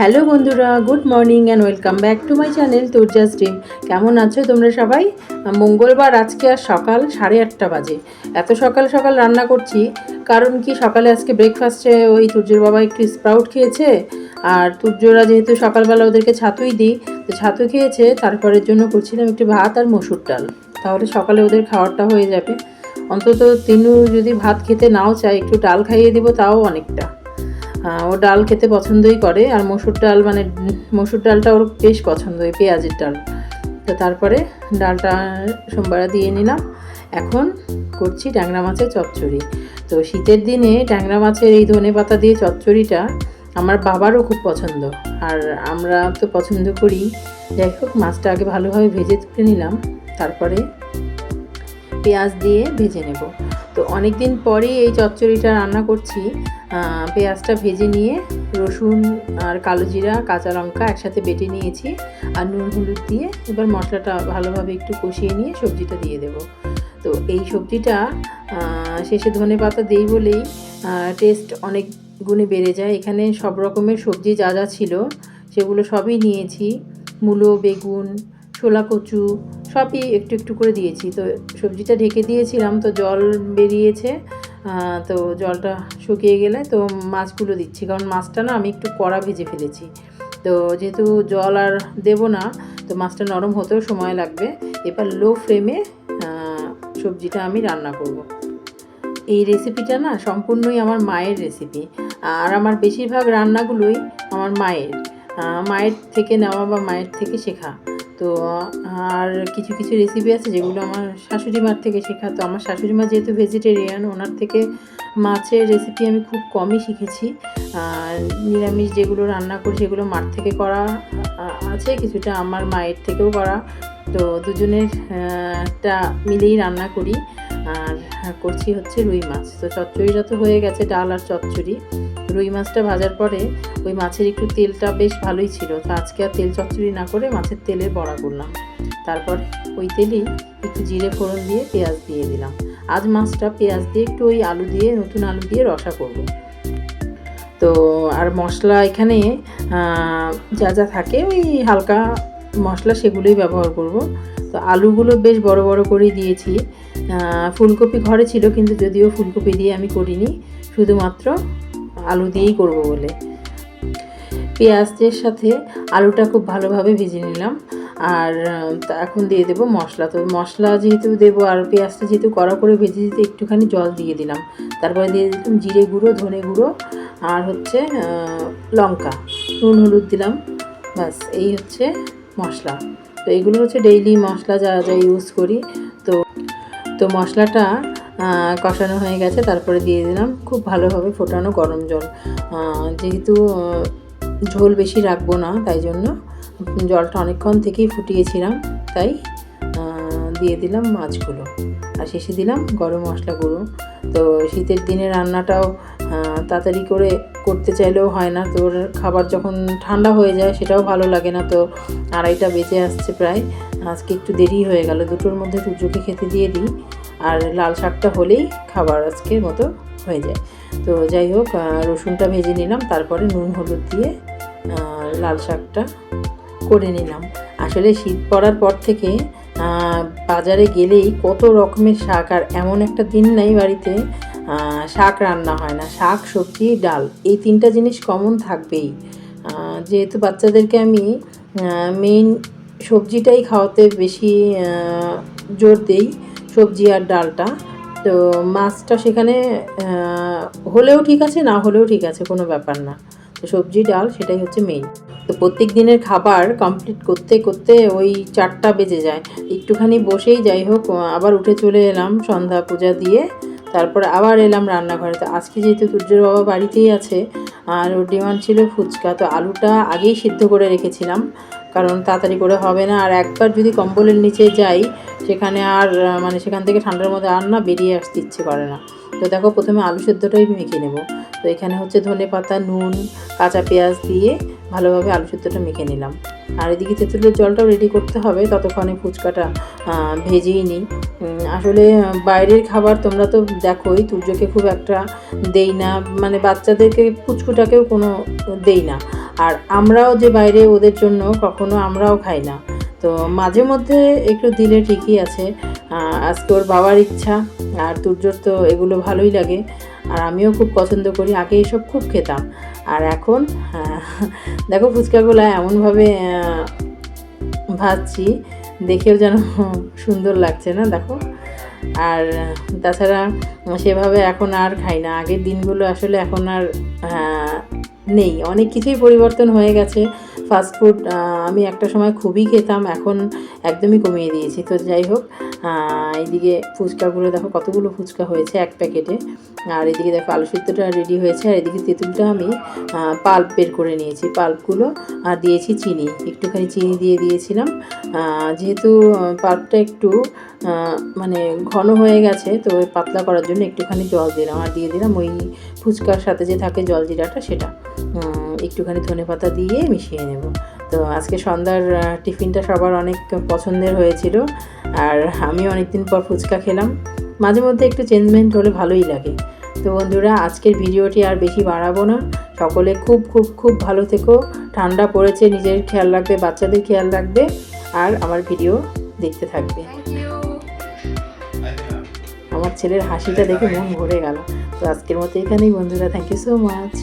Hello বন্ধুরা, good morning and welcome back to my channel Turja's dream কেমন আছো তোমরা সবাই? মঙ্গলবার, আজকে আর সকাল সাড়ে আটটা বাজে। এত সকাল সকাল রান্না করছি, কারণ কি সকালে আজকে ব্রেকফাস্টে ওই তুর্যর বাবা একটু স্প্রাউট খেয়েছে, আর তুর্যরা যেহেতু সকালবেলা ওদেরকে ছাতুই দিই, তো ছাতু খেয়েছে, তারপরের জন্য করছিলাম একটু ভাত আর মসুর ডাল। তাহলে সকালে ওদের খাওয়ারটা হয়ে যাবে। অন্তত তিনু যদি ভাত খেতে নাও চায়, একটু ডাল খাইয়ে দিব, তাও অনেকটা। ও ডাল খেতে পছন্দই করে, আর মসুর ডাল মানে মসুর ডালটা ওর বেশ পছন্দ এই পেঁয়াজের ডাল। তো তারপরে ডালটা সোমবারে দিয়ে নিলাম। এখন করছি ট্যাংরা মাছের চচ্চড়ি। তো শীতের দিনে ট্যাংরা মাছের এই ধনে পাতা দিয়ে চচ্চড়িটা আমার বাবারও খুব পছন্দ। আর আমরা তো পছন্দ করি। যাই হোক, মাছটা আগে ভালোভাবে ভেজে তুলে নিলাম। তারপরে পেঁয়াজ দিয়ে ভেজে নেব। তো অনেক দিন পরেই এই চচ্চড়িটা রান্না করছি। পেঁয়াজটা ভেজে নিয়ে রসুন আর কালো জিরা, কাঁচা লঙ্কা একসাথে বেটে নিয়েছি আর নুন হলুদ দিয়ে এবার মশলাটা ভালোভাবে একটু কষিয়ে নিয়ে সবজিটা দিয়ে দেব। তো এই সবজিটা শেষে ধনে পাতা দিই বলেই টেস্ট অনেক গুণে বেড়ে যায়। এখানে সব রকমের সবজি যা যা ছিল সেগুলো সবই নিয়েছি। মূলো, বেগুন, ছোলা কচু সবই একটু একটু করে দিয়েছি। তো সবজিটা ঢেকে দিয়েছিলাম, তো জল বেরিয়েছে তো জলটা শুকিয়ে গেলে তো মাছগুলো দিচ্ছি। কারণ মাছটা না আমি একটু কড়া ভেজে ফেলেছি। তো যেহেতু জল আর দেব না, তো মাছটা নরম হতেও সময় লাগবে। এবার লো ফ্লেমে সবজিটা আমি রান্না করব। এই রেসিপিটা না সম্পূর্ণই আমার মায়ের রেসিপি আর আমার বেশিরভাগ রান্নাগুলোই আমার মায়ের। মায়ের থেকে নেওয়া বা মায়ের থেকে শেখা। তো, আর কিছু কিছু রেসিপি আছে যেগুলো আমার শাশুড়ি মার থেকে শেখা। তো আমার শাশুড়ি মা যেহেতু ভেজিটেরিয়ান ওনার থেকে মাছের রেসিপি আমি খুব কমই শিখেছি। নিরামিষ যেগুলো রান্না করি সেগুলো মার থেকে করা আছে, কিছুটা আমার মায়ের থেকেও করা। তো দুজনের টা মিলেই রান্না করি। আর করছি হচ্ছে রুই মাছ। তো চচ্চড়িটা তো হয়ে গেছে, ডাল আর চচ্চড়ি। রুই মাছটা ভাজার পরে ওই মাছের একটু তেলটা বেশ ভালোই ছিল। তো আজকে আর তেল চচ্চড়ি না করে মাছের তেলের বড়া করলাম। তারপর ওই তেলেই একটু জিরে ফোড়ন দিয়ে পেঁয়াজ দিয়ে দিলাম। আজ মাছটা পেঁয়াজ দিয়ে একটু ওই আলু দিয়ে, নতুন আলু দিয়ে রসা করব। তো আর মশলা এখানে যা যা থাকে ওই হালকা মশলা সেগুলোই ব্যবহার করব। তো আলুগুলো বেশ বড় বড় করেই দিয়েছি। ফুলকপি ঘরে ছিল কিন্তু যদিও ফুলকপি দিয়ে আমি করিনি। শুধুমাত্র আলু দিয়েই করব বলে। পেঁয়াজের সাথে আলুটা খুব ভালোভাবে ভেজে নিলাম। আর এখন দিয়ে দেবো মশলা। তো মশলা যেহেতু দেবো আর পেঁয়াজটা যেহেতু কড়া করে ভেজে দিতে একটুখানি জল দিয়ে দিলাম। তারপরে দিয়ে দিলাম জিরে গুঁড়ো, ধনে গুঁড়ো আর হচ্ছে লঙ্কা। নুন, হলুদ দিলাম। ব্যাস, এই হচ্ছে মশলা। তো এগুলো হচ্ছে ডেইলি মশলা যা যা ইউজ করি। তো তো মশলাটা কষানো হয়ে গেছে, তারপরে দিয়ে দিলাম। খুব ভালোভাবে ফোটানো গরম জল। যেহেতু ঝোল বেশি রাখব না, তাই জন্য জলটা অনেকক্ষণ থেকেই ফুটিয়েছিলাম, তাই দিয়ে দিলাম মাছগুলো। আর শেষে দিলাম গরম মশলা গুঁড়ো। তো শীতের দিনে রান্নাটাও তাড়াতাড়ি করে করতে চাইলেও হয় না। তোর খাবার যখন ঠান্ডা হয়ে যায়, সেটাও ভালো লাগে না। তো আড়াইটা বেজে আসছে প্রায়। আজকে একটু দেরি হয়ে গেল। দুটোর মধ্যে সূর্যকে খেতে দিয়ে দিই। আর লাল শাকটা হলেই খাবার আজকের মতো হয়ে যায়। তো যাই হোক রসুনটা ভেজে নিলাম, তারপরে নুন হলুদ দিয়ে লাল শাকটা করে নিলাম। আসলে শীত পড়ার পর থেকে বাজারে গেলেই কত রকমের শাক, আর এমন একটা দিন নাই বাড়িতে শাক রান্না হয় না, শাক, সবজি, ডাল, এই তিনটা জিনিস কমন থাকবেই। যেহেতু বাচ্চাদেরকে আমি মেইন সবজিটাই খাওয়াতে বেশি জোর দেই সবজি আর ডালটা। তো মাছটা সেখানে হলেও ঠিক আছে, না হলেও ঠিক আছে, কোনো ব্যাপার না। তো সবজি, ডাল, সেটাই হচ্ছে মেইন তো প্রত্যেক দিনের খাবার কমপ্লিট করতে করতে ওই চারটা বেজে যায়। একটুখানি বসেই যাই হোক, আবার উঠে চলে এলাম সন্ধ্যা পূজা দিয়ে, তারপরে আবার এলাম রান্নাঘরে। তো আজকে যেহেতু সূর্যের বাবা বাড়িতেই আছে, আর ওর ডিমান্ড ছিল ফুচকা, তো আলুটা আগেই সিদ্ধ করে রেখেছিলাম। কারণ তাড়াতাড়ি করে হবে না। আর একবার যদি কম্বলের নিচে যাই, সেখানে আর মানে সেখান থেকে ঠান্ডার মধ্যে আর না বেরিয়ে আসতে ইচ্ছে করে না। তো দেখো, প্রথমে আলু সেদ্ধটাই মেখে নেব। তো এখানে হচ্ছে ধনে পাতা, নুন, কাঁচা পেঁয়াজ দিয়ে ভালোভাবে আলু সেদ্ধটা মেখে নিলাম। আর এদিকে তেঁতুলের জলটাও রেডি করতে হবে। ততক্ষণে ফুচকাটা ভেজেই নিই। আসলে বাইরের খাবার তোমরা তো দেখোই তুর্যকে খুব একটা দেই না। মানে বাচ্চাদেরকে ফুচকুটাকেও কোনো দেই না। আর আমরাও যে বাইরে ওদের জন্য কখনো আমরাও খাই না। তো মাঝে মধ্যে একটু দিলে ঠিকই আছে। আজকে ওর বাবার ইচ্ছা আর তুর্যর তো এগুলো ভালোই লাগে। আর আমিও খুব পছন্দ করি, আগে এসব খুব খেতাম। আর এখন দেখো ফুচকাগুলো এমনভাবে ভাজছি, দেখেও যেন সুন্দর লাগছে না, দেখো। আর তাছাড়া সেভাবে এখন আর খাই না। আগের দিনগুলো আসলে এখন আর নেই, অনেক কিছুই পরিবর্তন হয়ে গেছে। ফাস্টফুড আমি একটা সময় খুবই খেতাম, এখন একদমই কমিয়ে দিয়েছি। তো যাই হোক এইদিকে ফুচকাগুলো দেখো কতগুলো ফুচকা হয়েছে এক প্যাকেটে। আর এদিকে দেখো আলু সিদ্ধটা রেডি হয়েছে, আর এদিকে তেঁতুলটা আমি পাল্প বের করে নিয়েছি। পাল্পগুলো আর দিয়েছি চিনি, একটুখানি চিনি দিয়ে দিয়েছিলাম। যেহেতু পাল্পটা একটু মানে ঘন হয়ে গেছে, তো পাতলা করার জন্য একটুখানি জল দিলাম। আর দিয়ে দিলাম ওই ফুচকার সাথে যে থাকে জল জিরাটা, সেটা। একটুখানি ধনে পাতা দিয়ে মিশিয়ে নেব। তো আজকে সন্ধ্যার টিফিনটা সবার অনেক পছন্দের হয়েছিল আর আমি অনেকদিন পর ফুচকা খেলাম। মাঝে মধ্যে একটু চেঞ্জমেন্ট হলে ভালোই লাগে। তো বন্ধুরা আজকের ভিডিওটি আর বেশি বাড়াবো না। সকলে খুব খুব খুব ভালো থেকো। ঠান্ডা পড়েছে নিজের খেয়াল রাখবে বাচ্চাদের খেয়াল রাখবে আর আমার ভিডিও দেখতে থাকবে। আমার ছেলের হাসিটা দেখে মন ভরে গেল। তো আজকের মতো এখানেই বন্ধুরা থ্যাংক ইউ সো মাচ